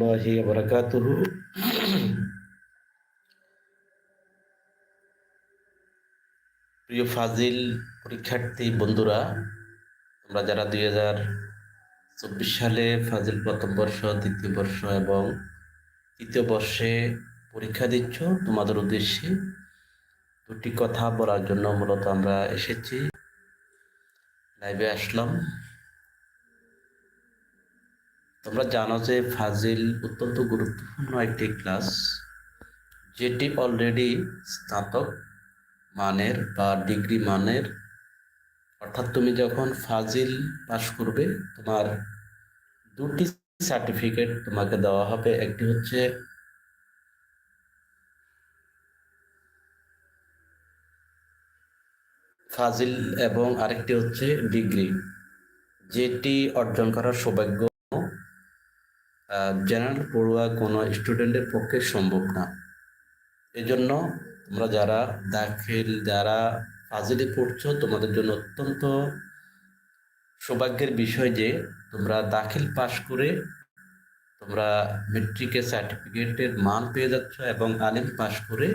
الله وبركاته প্রিয় ফাজিল পরীক্ষার্থী বন্ধুরা তোমরা যারা দুই হাজার চব্বিশ সালে ফাজিল প্রথম বর্ষ দ্বিতীয় বর্ষ এবং তৃতীয় বর্ষে পরীক্ষা দিচ্ছ তোমাদের উদ্দেশ্যে দুটি কথা বলার জন্য মূলত আমরা এসেছি লাইভে আসলাম তোমরা জানো যে ফাজিল অত্যন্ত গুরুত্বপূর্ণ একটি ক্লাস, যেটি অলরেডি স্নাতক মানের বা ডিগ্রি মানের। অর্থাৎ তুমি যখন ফাজিল পাস করবে, তোমার দুটি সার্টিফিকেট তোমাকে দেওয়া হবে। একটি হচ্ছে ফাজিল এবং আরেকটি হচ্ছে ডিগ্রি, যেটি অর্জন করার সৌভাগ্য জেনারেল পড়ুয়া কোনো স্টুডেন্টের পক্ষে সম্ভব না। এজন্য তোমরা যারা দাখিল, যারা ফাজিলে পড়ছো, তোমাদের জন্য অত্যন্ত সৌভাগ্যের বিষয় যে তোমরা দাখিল পাশ করে তোমরা মেট্রিকের সার্টিফিকেটের মান পেয়ে যাচ্ছ এবং আলিম পাশ করে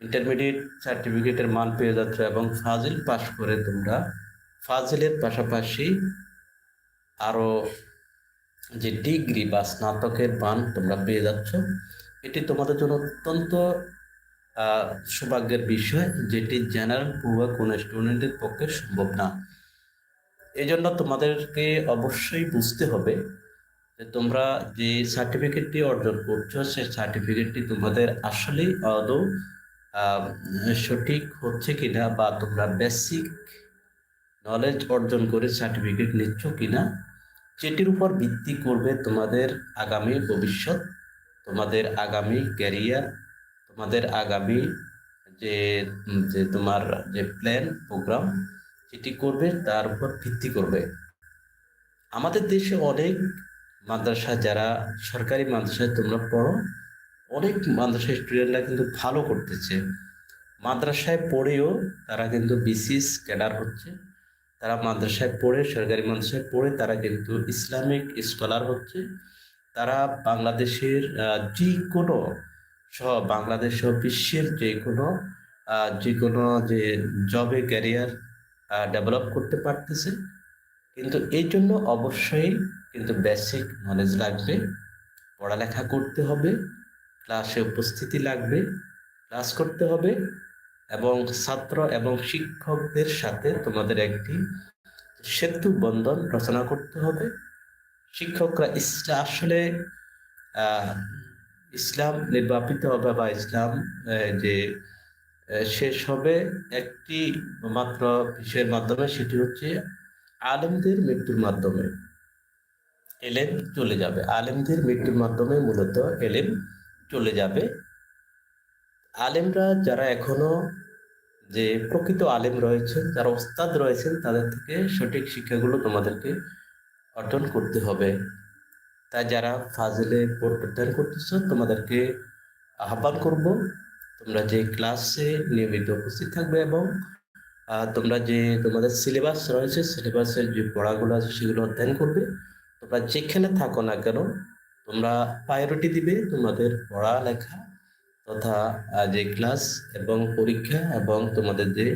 ইন্টারমিডিয়েট সার্টিফিকেটের মান পেয়ে যাচ্ছ এবং ফাজিল পাশ করে তোমরা ফাজিলের পাশাপাশি আরও যে ডিগ্রি বা স্নাতকের মান তোমরা পেয়ে যাচ্ছ, এটি তোমাদের জন্য অত্যন্ত সৌভাগ্যের বিষয় যেটি জেনারেল পড়ুয়া কোনো স্টুডেন্টের পক্ষে সম্ভব না। এই জন্য তোমাদেরকে অবশ্যই বুঝতে হবে যে তোমরা যে সার্টিফিকেটটি অর্জন করছ সেই সার্টিফিকেটটি তোমাদের আসলেই আদৌ সঠিক হচ্ছে কিনা বা তোমরা বেসিক নলেজ অর্জন করে সার্টিফিকেট নিচ্ছ কিনা যেটির উপর ভিত্তি করবে তোমাদের আগামী ভবিষ্যৎ, তোমাদের আগামী ক্যারিয়ার তোমাদের আগামী যে যে তোমার যে প্ল্যান প্রোগ্রাম যেটি করবে, তার উপর ভিত্তি করবে। আমাদের দেশে অনেক মাদ্রাসা যারা সরকারি মাদ্রাসায় তোমরা পড়ো, অনেক মাদ্রাসা স্টুডেন্টরা কিন্তু ভালো করতেছে। মাদ্রাসায় পড়েও তারা কিন্তু বিসিএস ক্যাডার হচ্ছে। তারা মাদ্রাসায় পড়ে, সরকারি মাদ্রাসায় পড়ে, তারা কিন্তু ইসলামিক স্কলার হচ্ছে, তারা বাংলাদেশের যে কোনো সহ বাংলাদেশ সহ বিশ্বের যে কোনো যে কোনো যে জবে ক্যারিয়ার ডেভেলপ করতে পারতেছে। কিন্তু এই জন্য অবশ্যই কিন্তু বেসিক নলেজ লাগবে, পড়ালেখা করতে হবে ক্লাসে উপস্থিতি লাগবে ক্লাস করতে হবে। এবং ছাত্র এবং শিক্ষকদের সাথে তোমাদের একটি সেতু বন্ধন রচনা করতে হবে। শিক্ষকরা আসলে ইসলাম নির্বাপিত হবে বা ইসলাম যে শেষ হবে, একটি মাত্র বিষয়ের মাধ্যমে সেটি হচ্ছে আলেমদের মৃত্যুর মাধ্যমে এলেম চলে যাবে। আলেমদের মৃত্যুর মাধ্যমে মূলত এলেম চলে যাবে। আলেমরা যারা এখনও যে প্রকৃত আলেম রয়েছেন, যারা ওস্তাদ রয়েছেন, তাদের থেকে সঠিক শিক্ষাগুলো তোমাদেরকে অর্জন করতে হবে। তাই যারা ফাজিলে প্রদান করতেছ, তোমাদেরকে আহ্বান করব, তোমরা যে ক্লাসে নিয়মিত উপস্থিত থাকবে এবং তোমরা যে তোমাদের সিলেবাস রয়েছে, সিলেবাসের যে পড়াগুলো আছে, সেগুলো অধ্যয়ন করবে। তোমরা যেখানে থাকো না কেন, তোমরা প্রায়োরিটি দিবে তোমাদের পড়ালেখা তথা যে ক্লাস এবং পরীক্ষা এবং তোমাদের যে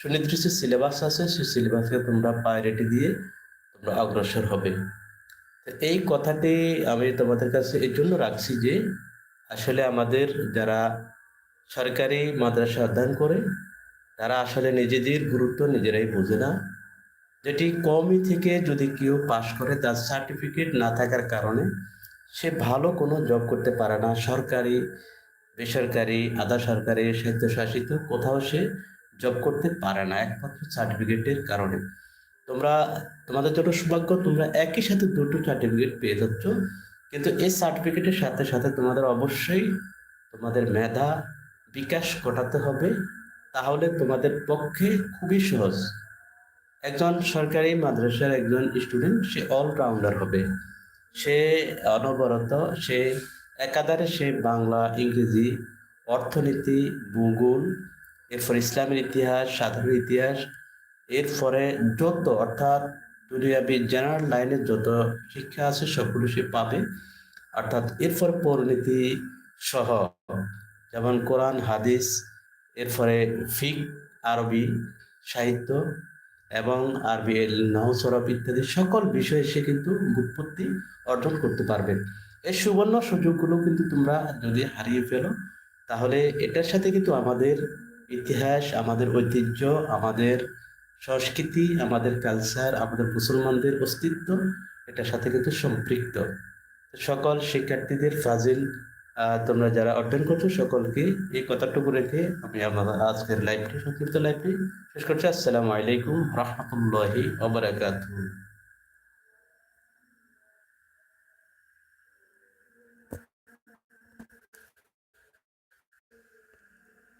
সুনির্দিষ্ট সিলেবাস আছে, সেই সিলেবাসকে তোমরা প্রায়োরিটি দিয়ে তোমরা অগ্রসর হবে। এই কথাটি আমি তোমাদের কাছে এই জন্য রাখছি যে, আসলে আমাদের যারা সরকারি মাদ্রাসা অধ্যয়ন করে, তারা আসলে নিজেদের গুরুত্ব নিজেরাই বোঝে না। যেটি কমই থেকে যদি কেউ পাশ করে, তার সার্টিফিকেট না থাকার কারণে সে ভালো কোনো জব করতে পারে না। সরকারি বেসরকারি, আধা সরকারি, স্বায়ত্তশাসিত কোথাও সে জব করতে পারে না, একমাত্র সার্টিফিকেটের কারণে। তোমরা, তোমাদের জন্য সৌভাগ্য, তোমরা একই সাথে দুটো সার্টিফিকেট পেয়ে যাচ্ছ। কিন্তু এই সার্টিফিকেটের সাথে সাথে তোমাদের অবশ্যই তোমাদের মেধা বিকাশ ঘটাতে হবে। তাহলে তোমাদের পক্ষে খুবই সহজ। একজন সরকারি মাদ্রাসার একজন স্টুডেন্ট সে অলরাউন্ডার হবে। সে অনবরত, সে একাধারে সে বাংলা, ইংরেজি, অর্থনীতি, ভূগোল, এরপর ইসলামের ইতিহাস, সাধারণ ইতিহাস, এরপরে যত, অর্থাৎ দুনিয়াবি জেনারেল লাইনের যত শিক্ষা আছে সবগুলো সে পাবে। অর্থাৎ এরপর পরিণতি সহ, যেমন কোরআন, হাদিস, এরপরে ফিক, আরবি, সাহিত্য এবং আরবি নহসরব ইত্যাদি সকল বিষয়ে সে কিন্তু বুৎপত্তি অর্জন করতে পারবে। এই সুবর্ণ সুযোগগুলো কিন্তু তোমরা যদি হারিয়ে ফেলো, তাহলে এটার সাথে কিন্তু আমাদের ইতিহাস, আমাদের ঐতিহ্য, আমাদের সংস্কৃতি, আমাদের কালচার আমাদের মুসলমানদের অস্তিত্ব এটার সাথে কিন্তু সম্পৃক্ত। সকল শিক্ষার্থীদের ফাজিল তোমরা যারা অর্জন করছ সকলকে এই কথাটুকু রেখে আমি আমাদের আজকের লাইভটি সংক্ষিপ্ত লাইভটি শেষ করছি। আসসালামু আলাইকুম রহমতুল্লাহি